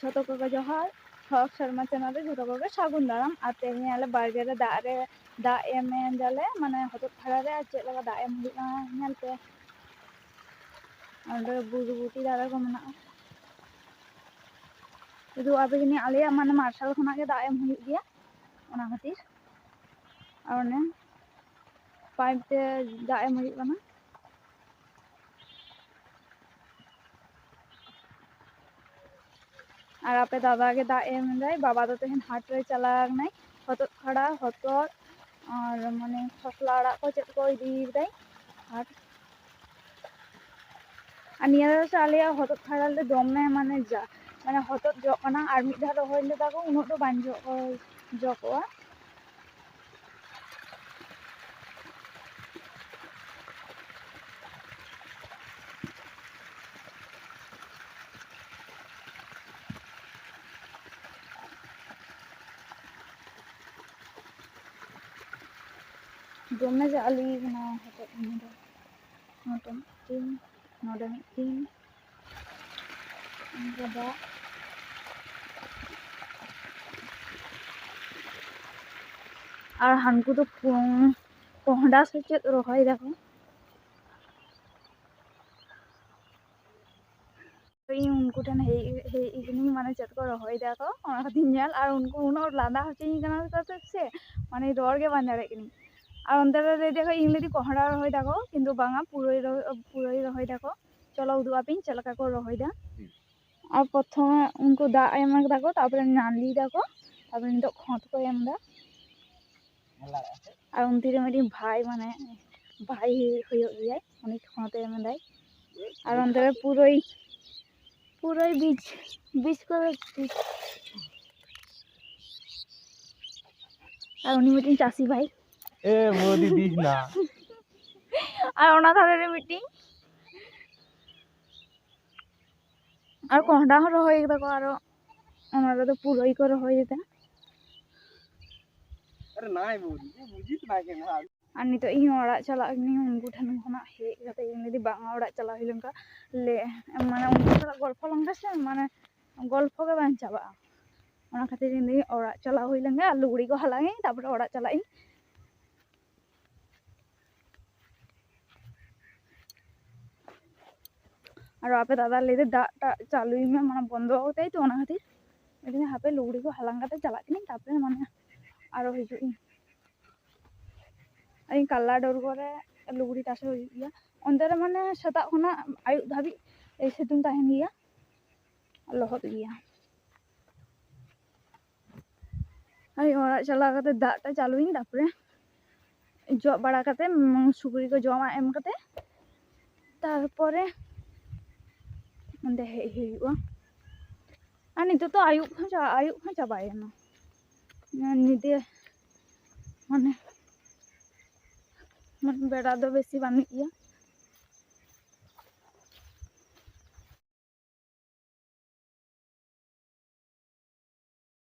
ᱡᱷᱚᱛᱚ ᱠᱚᱜᱮ ᱡᱚᱦᱟᱨ ᱦᱚᱠ ᱥᱮᱨᱢᱟ ᱪᱮᱱᱮᱞ ᱨᱮ ᱡᱷᱚᱛᱚ ᱠᱚᱜᱮ ᱥᱟᱹᱜᱩᱱ ᱫᱟᱨᱟᱢ ᱟᱨ ᱛᱮᱦᱮᱧ ᱟᱞᱮ ᱵᱟᱲᱜᱮ ᱨᱮ ᱫᱟᱜ ᱨᱮ ᱫᱟᱜ ᱮᱢ ᱮᱫᱟᱞᱮ ᱢᱟᱱᱮ ᱦᱚᱛᱚᱫ ᱠᱷᱟᱲᱟ ᱨᱮ ᱟᱨ ᱪᱮᱫ ᱞᱮᱠᱟ ᱫᱟᱜ ᱮᱢ ᱦᱩᱭᱩᱜᱼᱟ ᱧᱮᱞ ᱯᱮ ᱚᱸᱰᱮ ᱵᱩᱨᱩᱵᱩᱴᱤ ᱫᱟᱨᱮ ᱠᱚ ᱢᱮᱱᱟᱜᱼᱟ ᱩᱫᱩᱜ ᱟᱯᱮ ᱠᱟᱹᱱᱟᱹᱧ ᱟᱞᱮᱭᱟᱜ ᱢᱟᱱᱮ ᱢᱟᱨᱥᱟᱞ ᱠᱷᱚᱱᱟᱜ ᱜᱮ ᱫᱟᱜ ᱮᱢ ᱦᱩᱭᱩᱜ ᱜᱮᱭᱟ ᱚᱱᱟ ᱠᱷᱟᱹᱛᱤᱨ ᱟᱨ ᱚᱱᱮ ᱯᱟᱭᱤᱯ ᱛᱮ ᱫᱟᱜ ᱮᱢ ᱦᱩᱭᱩᱜ ᱟᱨ ᱟᱯᱮ ᱫᱟᱫᱟᱜᱮ ᱫᱟᱜ ᱮᱢ ᱮᱫᱟᱭ ᱵᱟᱵᱟ ᱫᱚ ᱛᱮᱦᱮᱧ ᱦᱟᱴ ᱨᱮ ᱪᱟᱞᱟᱣ ᱮᱱᱟᱭ ᱦᱚᱛᱚᱫ ᱠᱷᱟᱲᱟ ᱦᱚᱛᱚᱫ ᱟᱨ ᱢᱟᱱᱮ ᱠᱷᱚᱥᱞᱟ ᱟᱲᱟᱜ ᱠᱚ ᱪᱮᱫ ᱠᱚ ᱤᱫᱤᱭᱮᱫᱟᱭ ᱟᱨ ᱟᱨ ᱱᱤᱭᱟᱹ ᱫᱷᱟᱣ ᱥᱮ ᱟᱞᱮᱭᱟᱜ ᱦᱚᱛᱚᱫ ᱠᱷᱟᱲᱟ ᱞᱮ ᱫᱚᱢᱮ ᱢᱟᱱᱮ ᱡᱟ ᱢᱟᱱᱮ ᱦᱚᱛᱚᱫ ᱡᱚᱜ ᱠᱟᱱᱟ ᱟᱨ ᱢᱤᱫ ᱫᱷᱟᱣ ᱨᱚᱦᱚᱭ ᱞᱮᱫᱟ ᱠᱚ ᱩᱱᱟᱹᱜ ᱫᱚ ᱵᱟᱝ ᱡᱚᱜ ᱡᱚ ᱠᱚᱜᱼᱟ ᱫᱚᱢᱮ ᱡᱮ ᱟᱞᱤᱧ ᱠᱟᱱᱟ ᱦᱚᱛᱚᱫ ᱱᱚᱰᱮ ᱱᱚᱰᱮ ᱢᱤᱫᱴᱤᱱ ᱱᱚᱰᱮ ᱢᱤᱫᱴᱤᱱ ᱚᱱᱠᱟ ᱫᱟᱜ আর হানকু তো কোহডা সেচেত রহয় দেখো ᱤᱧ ᱩᱱᱠᱩ ᱴᱷᱮᱱ ᱦᱮᱡ ᱦᱮᱡ ᱤᱠᱟᱹᱱᱟᱹᱧ ᱢᱟᱱᱮ ᱪᱮᱫ ᱠᱚ ᱨᱚᱦᱚᱭ ᱫᱟᱠᱚ ᱚᱱᱟ ᱠᱷᱟᱹᱛᱤᱨ ᱧᱮᱞ ᱟᱨ ᱩᱱᱠᱩ ᱩᱱᱟᱹᱜ ᱞᱟᱸᱫᱟ ᱦᱚᱪᱚᱧ ᱠᱟᱱᱟ ᱠᱚ ᱥᱮ ᱢᱟᱱᱮ ᱨᱚᱲ ᱜᱮ ᱵᱟᱝ ᱫᱟᱲᱮᱭᱟᱜ ᱠᱟᱹᱱᱟᱹᱧ ᱟᱨ ᱚᱱᱛᱮ ᱨᱮ ᱫᱮᱠᱷᱚ ᱤᱝᱞᱮᱫᱤ ᱠᱚᱦᱲᱟ ᱨᱚᱦᱚᱭ ᱫᱟᱠᱚ ᱠᱤᱱᱛᱩ ᱵᱟᱝᱟ ᱯᱩᱨᱟᱹᱭ ᱯᱩᱨᱟᱹᱭ ᱨᱚᱦᱚᱭ ᱫᱟᱠᱚ ᱪᱚᱞᱚ ᱩᱫᱩᱜ ᱟᱯᱮᱧ ᱪᱮᱫ ᱞᱮᱠᱟ ᱠᱚ ᱨᱚᱦᱚᱭᱫᱟ ᱟᱨ ᱯᱨᱚᱛᱷᱚᱢᱮ ᱩᱱᱠᱩ ᱫᱟᱜ ᱮᱢ ᱫᱟᱠᱚ ᱛᱟᱨᱯᱚᱨᱮ ᱱᱟᱹᱞᱤ ᱫᱟᱠᱚ ᱛᱟᱨᱯᱚᱨᱮ ᱱᱤᱛᱚᱜ ᱠᱷᱚᱛ ᱠᱚ ᱮᱢᱫᱟ আর উন্তি রে মিটিং ভাই মানে ভাই হয়ে যায় অনেক ক্ষমতা এনে দেয় আর অন্তরে পুরোই পুরোই বীজ বীজ করে আর উনি মিটিং চাষি ভাই আর অনাথারের মিটিং আর কহডা হর দেখো আর? ওনারা তো পুরোই করে হয়ে যেতে আর নিতো ই ওড়া চালা নি উনকু ঠান খনা হে যাতে যদি বাং ওড়া চালা হইলেন কা লে মানে উনকু সাথে গল্প লঙ্কা সে মানে গল্প কে বাং চাবা ওনা খাতির ইন্দি ওড়া চালা হইলেন গা লুগড়ি কো হালাই তারপরে ওড়া চালাই। ᱟᱨ ᱟᱯᱮ ᱫᱟᱫᱟ ᱞᱟᱹᱭᱫᱟ ᱫᱟᱜ ᱴᱟᱜ ᱪᱟᱹᱞᱩᱭ ᱢᱮ ᱢᱟᱱᱮ ᱵᱚᱱᱫᱚ ᱠᱟᱛᱮ ᱛᱚ ᱚᱱᱟ ᱠᱷᱟᱹᱛᱤᱨ ᱞᱟᱹᱭᱫᱟᱹᱧ ᱦᱟᱯᱮ ᱞᱩᱜᱽᱲᱤ ᱠᱚ ᱦᱟᱞᱟᱝ ᱠᱟᱛᱮ ᱪᱟᱞᱟᱜ ᱠᱟᱹᱱᱟᱹᱧ ᱛᱟᱯᱚᱨᱮ ᱢᱟᱱᱮ ᱟᱨᱚ ᱦᱤᱡᱩᱜ ᱤᱧ ᱤᱧ ᱠᱟᱞᱞᱟ ᱰᱳᱨ ᱠᱚᱨᱮ ᱞᱩᱜᱽᱲᱤ ᱴᱟᱥᱮ ᱦᱩᱭᱩᱜ ᱜᱮᱭᱟ ᱚᱱᱛᱮ ᱨᱮ ᱢᱟᱱᱮ ᱥᱮᱛᱟᱜ ᱠᱷᱚᱱᱟᱜ ᱟᱹᱭᱩᱵ ᱫᱷᱟᱹᱵᱤᱡ ᱥᱤᱛᱩᱝ ᱛᱟᱦᱮᱱ ᱜᱮᱭᱟ ᱞᱚᱦᱚᱫ ᱜᱮᱭᱟ ᱟᱨ ᱚᱲᱟᱜ ᱪᱟᱞᱟᱣ ᱠᱟᱛᱮ ᱫᱟᱜ ᱴᱟᱜ ᱪᱟᱹᱞᱩᱭᱟᱹᱧ ᱛᱟᱯᱚᱨᱮ ᱡᱚᱜ ᱵᱟᱲᱟ ᱠᱟᱛᱮ ᱥᱩᱠᱨᱤ ᱠᱚ ᱡᱚᱢᱟᱜ ᱮᱢ ᱠᱟᱛᱮ ᱛᱟᱨᱯᱚᱨᱮ ᱚᱸᱰᱮ ᱦᱮᱡ ᱦᱩᱭᱩᱜᱼᱟ ᱟᱨ ᱱᱤᱛᱚᱜ ᱫᱚ ᱟᱹᱭᱩᱵ ᱦᱚᱸ ᱟᱹᱭᱩᱵ ᱦᱚᱸ ᱪᱟᱵᱟᱭᱮᱱᱟ ᱧᱤᱫᱟᱹ ᱢᱟᱱᱮ ᱢᱟᱱᱮ ᱵᱮᱲᱟ ᱫᱚ ᱵᱮᱥᱤ ᱵᱟᱹᱱᱩᱜ ᱜᱮᱭᱟ